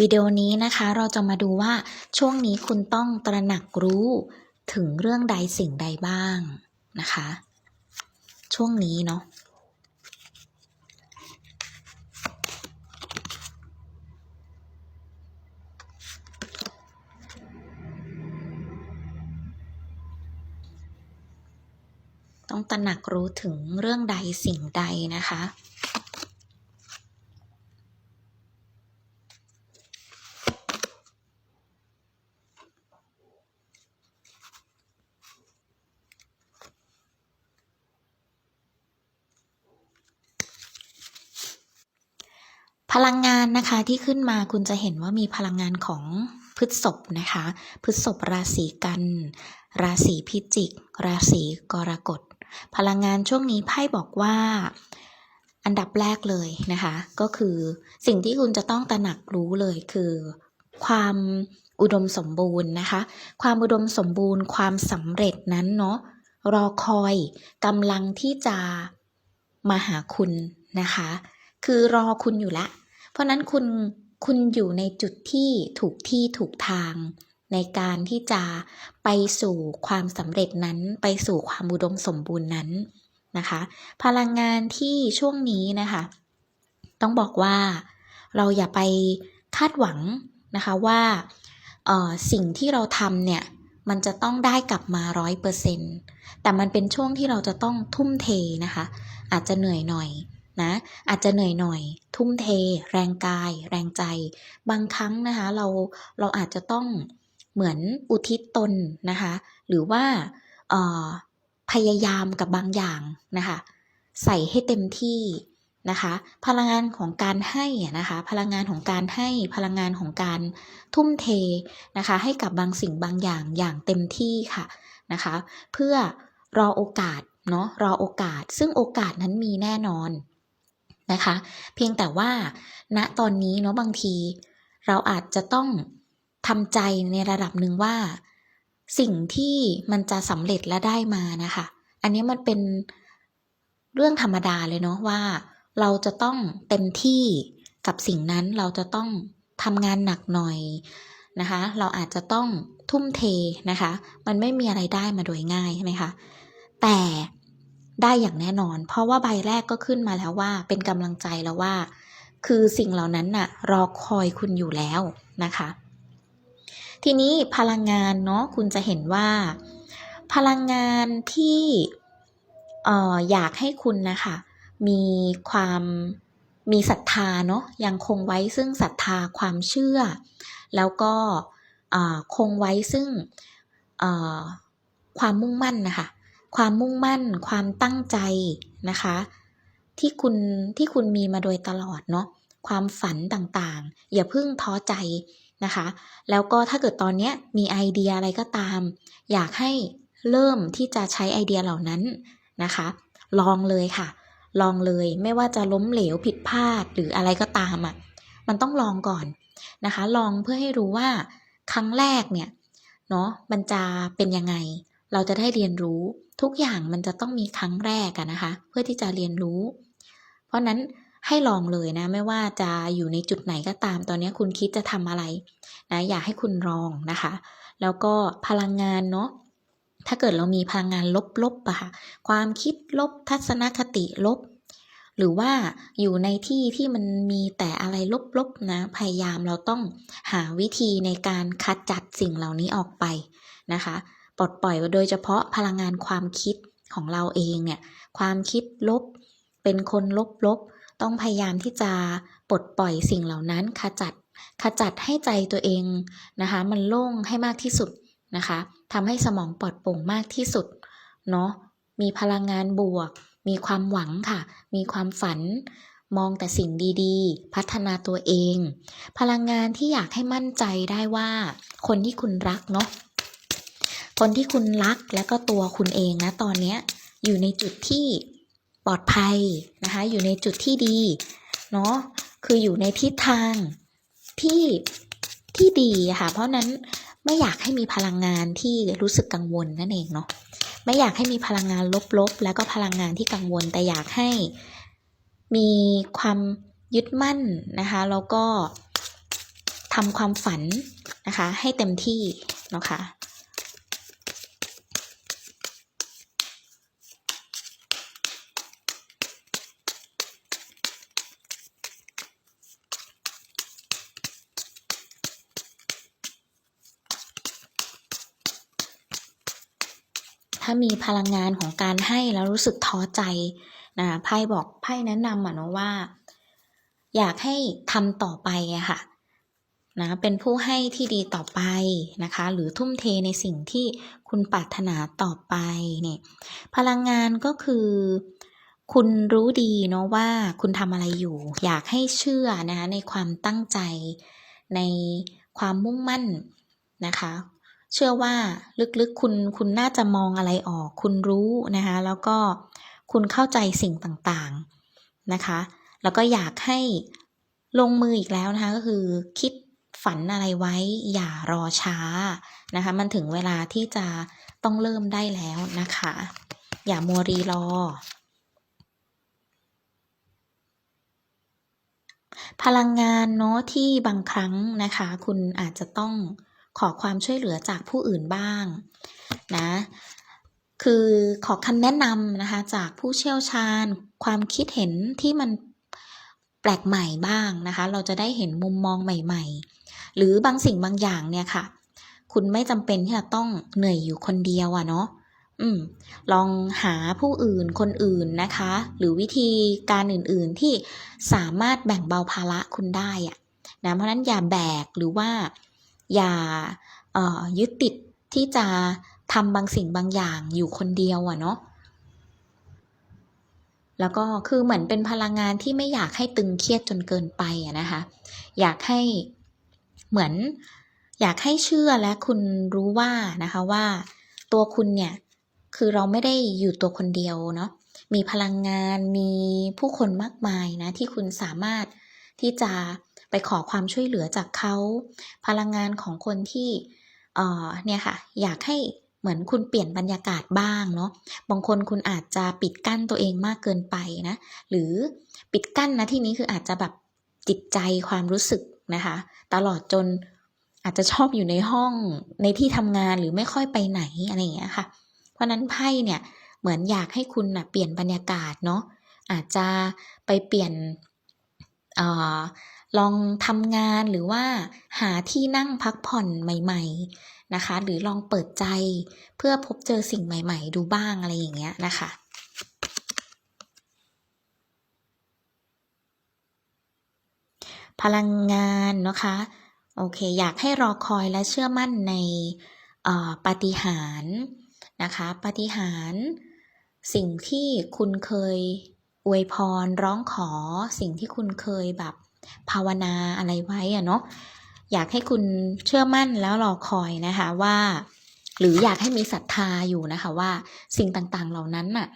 วิดีโอนี้นะคะเราจะมาดูว่าช่วงนี้คุณต้องตระหนักรู้ถึงเรื่องใดสิ่งใดบ้างนะคะ ช่วงนี้เนาะต้องตระหนักรู้ถึงเรื่องใดสิ่งใดนะคะ พลังงานนะคะที่ขึ้นมาคุณจะเห็นว่ามีพลังงานของพฤษภนะคะ พฤษภราศีกัน ราศีพิจิก ราศีกรกฎ พลังงานช่วงนี้ไพ่บอกว่าอันดับแรกเลยนะคะ ก็คือสิ่งที่คุณจะต้องตระหนักรู้เลยคือ ความอุดมสมบูรณ์นะคะ ความอุดมสมบูรณ์ ความสำเร็จนั้นเนาะรอคอยกำลังที่จะมาหาคุณนะคะ คือรอคุณอยู่แล้ว เพราะนั้นคุณคุณอยู่ในจุดที่ถูกที่ถูกทางในการที่จะไปสู่ความสำเร็จนั้นไปสู่ความอุดมสมบูรณ์นั้นนะคะ พลังงานที่ช่วงนี้นะคะ ต้องบอกว่าเราอย่าไปคาดหวังนะคะว่าสิ่งที่เราทำเนี่ยมันจะต้องได้กลับมาร้อยเปอร์เซ็นต์แต่มันเป็นช่วงที่เราจะต้องทุ่มเทนะคะ อาจจะเหนื่อยหน่อย นะอาจจะเหนื่อยหน่อย ทุ่มเท แรงกาย แรงใจ บางครั้งนะคะเราเราอาจจะต้องเหมือนอุทิศตนนะคะ หรือว่าพยายามกับบางอย่างนะคะ ใส่ให้เต็มที่นะคะ พลังงานของการให้นะคะ พลังงานของการให้พลังงานของการทุ่มเทนะคะ ให้กับบางสิ่งบางอย่างอย่างเต็มที่ค่ะนะคะ เพื่อรอโอกาสเนาะรอโอกาส ซึ่งโอกาสนั้นมีแน่นอน นะคะ เพียงแต่ว่าณตอนนี้เนาะบางที เราอาจจะต้องทำใจในระดับหนึ่งว่า สิ่งที่มันจะสำเร็จและได้มานะคะ อันนี้มันเป็นเรื่องธรรมดาเลยเนาะว่า เราจะต้องเต็มที่กับสิ่งนั้นเราจะต้องทำงานหนักหน่อยนะคะ เราอาจจะต้องทุ่มเทนะคะ มันไม่มีอะไรได้มาโดยง่ายใช่ไหมคะ แต่ ได้อย่างแน่นอน เพราะว่าใบแรกก็ขึ้นมาแล้วว่า เป็นกำลังใจแล้วว่า คือสิ่งเหล่านั้นน่ะรอคอยคุณอยู่แล้วนะคะ ทีนี้พลังงานเนาะคุณจะเห็นว่า พลังงานที่เอ่ออยากให้คุณนะคะมีความมีศรัทธาเนาะยังคงไว้ซึ่งศรัทธาความเชื่อ แล้วก็คงไว้ซึ่งความมุ่งมั่นนะคะ ความมุ่งมั่น ความตั้งใจนะคะ ที่คุณที่คุณมีมาโดยตลอดเนาะความฝันต่างๆ อย่าเพิ่งท้อใจนะคะ แล้วก็ถ้าเกิดตอนนี้มีไอเดียอะไรก็ตาม อยากให้เริ่มที่จะใช้ไอเดียเหล่านั้นนะคะ ลองเลยค่ะ ลองเลยไม่ว่าจะล้มเหลวผิดพลาดหรืออะไรก็ตามอะมันต้องลองก่อนนะคะ ลองเพื่อให้รู้ว่าครั้งแรกเนี่ยเนาะมันจะเป็นยังไง เราจะได้เรียนรู้ ทุกอย่างมันจะต้องมีครั้งแรกอะนะคะ เพื่อที่จะเรียนรู้ เพราะนั้นให้ลองเลยนะ ไม่ว่าจะอยู่ในจุดไหนก็ตาม ตอนนี้คุณคิดจะทำอะไรนะอยากให้คุณลองนะคะ แล้วก็พลังงานเนาะถ้าเกิดเรามีพลังงานลบๆอะค่ะ ความคิดลบทัศนคติลบ หรือว่าอยู่ในที่ที่มันมีแต่อะไรลบๆนะ พยายามเราต้องหาวิธีในการขจัดสิ่งเหล่านี้ออกไปนะคะ ปลดปล่อยโดยเฉพาะพลังงานความคิดของเราเองเนี่ยความคิดลบ เป็นคนลบๆ ต้องพยายามที่จะปลดปล่อยสิ่งเหล่านั้นขจัดขจัดให้ใจตัวเองนะคะ มันโล่งให้มากที่สุดนะคะทำให้สมองปลอดโปร่งมากที่สุดเนาะมีพลังงานบวก มีความหวังค่ะ มีความฝัน มองแต่สิ่งดีๆ พัฒนาตัวเอง พลังงานที่อยากให้มั่นใจได้ว่า คนที่คุณรักเนาะ คนที่คุณรักและก็ตัวคุณเองนะตอนเนี้ยอยู่ในจุดที่ปลอดภัยนะคะ อยู่ในจุดที่ดีเนาะคืออยู่ในทิศทางที่ที่ดีค่ะ เพราะนั้นไม่อยากให้มีพลังงานที่รู้สึกกังวลนั่นเองเนาะไม่อยากให้มีพลังงานลบๆ แล้วก็พลังงานที่กังวล แต่อยากให้มีความยึดมั่นนะคะแล้วก็ทำความฝันนะคะ ให้เต็มที่เนาะคะ ถ้ามีพลังงานของการให้แล้วรู้สึกท้อใจนะไพ่บอกไพ่แนะนำอะเนาะว่า อยากให้ทำต่อไปอะค่ะนะเป็นผู้ให้ที่ดีต่อไปนะคะ หรือทุ่มเทในสิ่งที่คุณปรารถนาต่อไปเนี่ยพลังงานก็คือ คุณรู้ดีเนาะว่าคุณทำอะไรอยู่ อยากให้เชื่อนะคะในความตั้งใจในความมุ่งมั่นนะคะ เชื่อว่าลึกๆคุณคุณน่าจะมองอะไรออก คุณรู้นะคะ แล้วก็คุณเข้าใจสิ่งต่างๆนะคะ แล้วก็อยากให้ลงมืออีกแล้วนะคะ ก็คือคิดฝันอะไรไว้อย่ารอช้านะคะ มันถึงเวลาที่จะต้องเริ่มได้แล้วนะคะ อย่ามัวรีรอ พลังงานเนาะที่บางครั้งนะคะ คุณอาจจะต้อง ขอความช่วยเหลือจากผู้อื่นบ้างนะคือขอคำแนะนำนะคะจากผู้เชี่ยวชาญ ความคิดเห็นที่มันแปลกใหม่บ้างนะคะ เราจะได้เห็นมุมมองใหม่ ๆ หรือบางสิ่งบางอย่างเนี่ยค่ะ คุณไม่จำเป็นที่จะต้องเหนื่อยอยู่คนเดียวอะเนาะอืมลองหาผู้อื่นคนอื่นนะคะ หรือวิธีการอื่นๆที่สามารถแบ่งเบาภาระคุณได้อะนะเพราะฉะนั้นอย่าแบกหรือว่า อย่าเอ่อยึดติดที่จะทำบางสิ่งบางอย่างอยู่คนเดียวอะเนาะแล้วก็คือเหมือนเป็นพลังงานที่ไม่อยากให้ตึงเครียดจนเกินไปอะนะคะ อยากให้เหมือนอยากให้เชื่อและคุณรู้ว่านะคะว่าตัวคุณเนี่ยคือเราไม่ได้อยู่ตัวคนเดียวเนาะมีพลังงานมีผู้คนมากมายนะที่คุณสามารถที่จะ ไปขอความช่วยเหลือจากเขาพลังงานของคนที่เออเนี่ยค่ะอยากให้เหมือนคุณเปลี่ยนบรรยากาศบ้างเนาะบางคนคุณอาจจะปิดกั้นตัวเองมากเกินไปนะหรือปิดกั้นนะที่นี้คืออาจจะแบบจิตใจความรู้สึกนะคะตลอดจนอาจจะชอบอยู่ในห้องในที่ทำงานหรือไม่ค่อยไปไหนอะไรอย่างเงี้ยค่ะ เพราะนั้นไพ่เนี่ยเหมือนอยากให้คุณนะเปลี่ยนบรรยากาศเนาะอาจจะไปเปลี่ยนเอ่อ ลองทำงานหรือว่าหาที่นั่งพักผ่อนใหม่ ๆนะคะ หรือลองเปิดใจเพื่อพบเจอสิ่งใหม่ ๆ ดูบ้างอะไรอย่างเงี้ยนะคะพลังงานนะคะโอเค อยากให้รอคอยและเชื่อมั่นในปาฏิหาริย์นะคะปาฏิหาริย์สิ่งที่คุณเคยอวยพรร้องขอสิ่งที่คุณเคยแบบ ภาวนาอะไรไว้อะเนาะอยากให้คุณเชื่อมั่นแล้วรอคอยนะคะว่า หรืออยากให้มีศรัทธาอยู่นะคะว่าสิ่งต่างๆเหล่านั้นน่ะ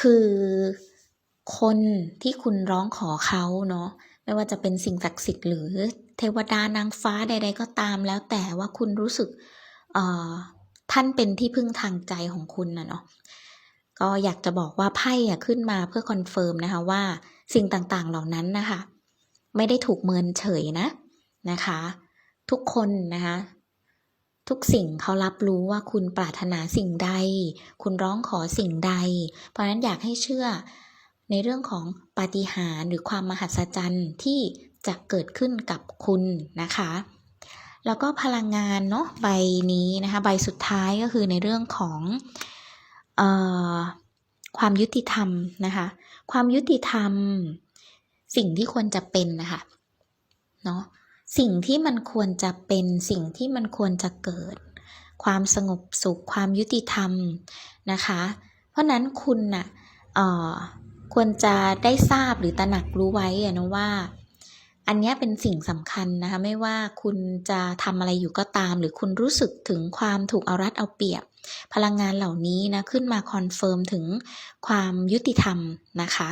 คือคนที่คุณร้องขอเขาเนาะไม่ว่าจะเป็นสิ่งศักดิ์สิทธิ์หรือเทวดานางฟ้าใด ๆ ก็ตามแล้วแต่ว่าคุณรู้สึกเอ่อท่านเป็นที่พึ่งทางใจของคุณนะเนาะก็อยากจะบอกว่าไพ่อะขึ้นมาเพื่อคอนเฟิร์มนะคะว่า สิ่งต่างๆเหล่านั้นนะคะ ไม่ได้ถูกเมินเฉยนะนะคะ ทุกคนนะคะทุกสิ่งเขารับรู้ว่าคุณปรารถนาสิ่งใด คุณร้องขอสิ่งใด เพราะฉะนั้นอยากให้เชื่อในเรื่องของปาฏิหาริย์หรือความมหัศจรรย์ที่จะเกิดขึ้นกับคุณนะคะ แล้วก็พลังงานเนาะใบนี้นะคะ ใบสุดท้ายก็คือในเรื่องของออความยุติธรรมนะคะ ความยุติธรรม สิ่งที่ควรจะเป็นนะคะเนาะสิ่งที่มันควรจะเป็นสิ่งที่มันควรจะเกิด ความสงบสุขความยุติธรรมนะคะ เพราะนั้นคุณน่ะเอ่อควรจะได้ทราบหรือตระหนักรู้ไว้นะว่า อันนี้เป็นสิ่งสำคัญนะคะ ไม่ว่าคุณจะทำอะไรอยู่ก็ตาม หรือคุณรู้สึกถึงความถูกเอารัดเอาเปรียบ พลังงานเหล่านี้นะขึ้นมาคอนเฟิร์มถึงความยุติธรรมนะคะ